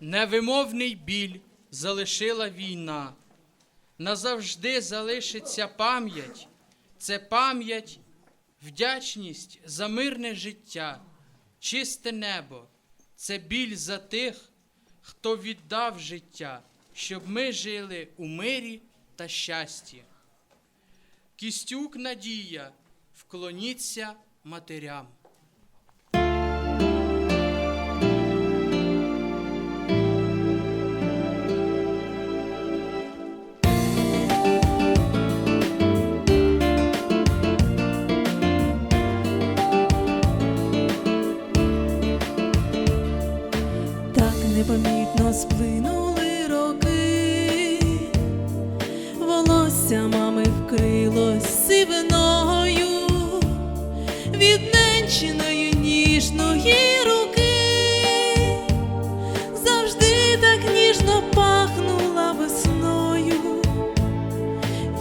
невимовний біль залишила війна. Назавжди залишиться пам'ять, це пам'ять, вдячність за мирне життя, чисте небо, це біль за тих, хто віддав життя, щоб ми жили у мирі та щасті. Кістюк Надія, вклоніться матерям. Від ненчиної ніжної руки, завжди так ніжно пахнула весною,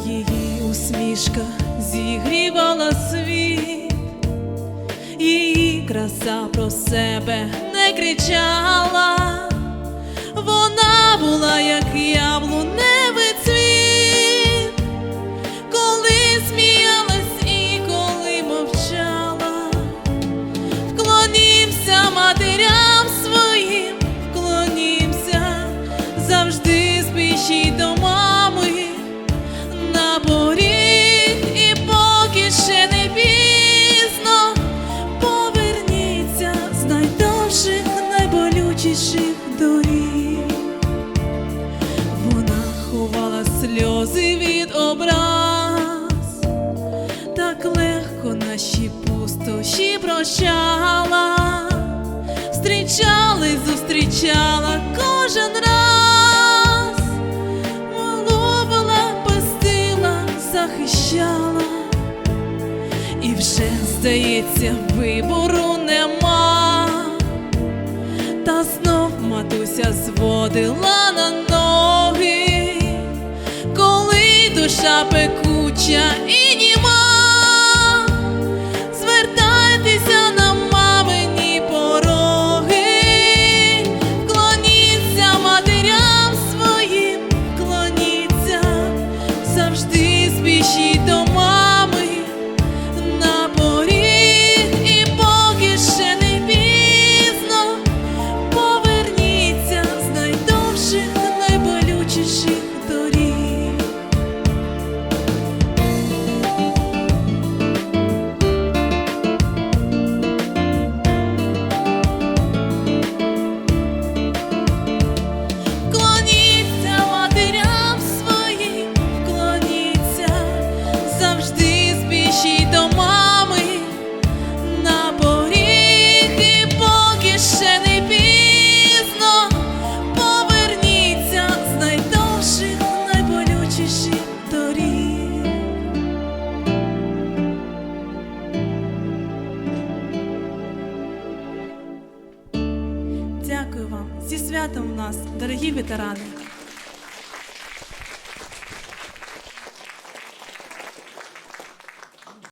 її усмішка зігрівала світ. Її краса про себе не кричала, і поки ще не пізно, поверніться з найдовших, найболючіших доріг. Вона ховала сльози від образ, так легко наші пустощі прощала, зустрічали, зустрічала кожен раз здається, вибору нема, та знов матуся зводила на ноги, коли душа пекуча зі святом нас, дорогі ветерани.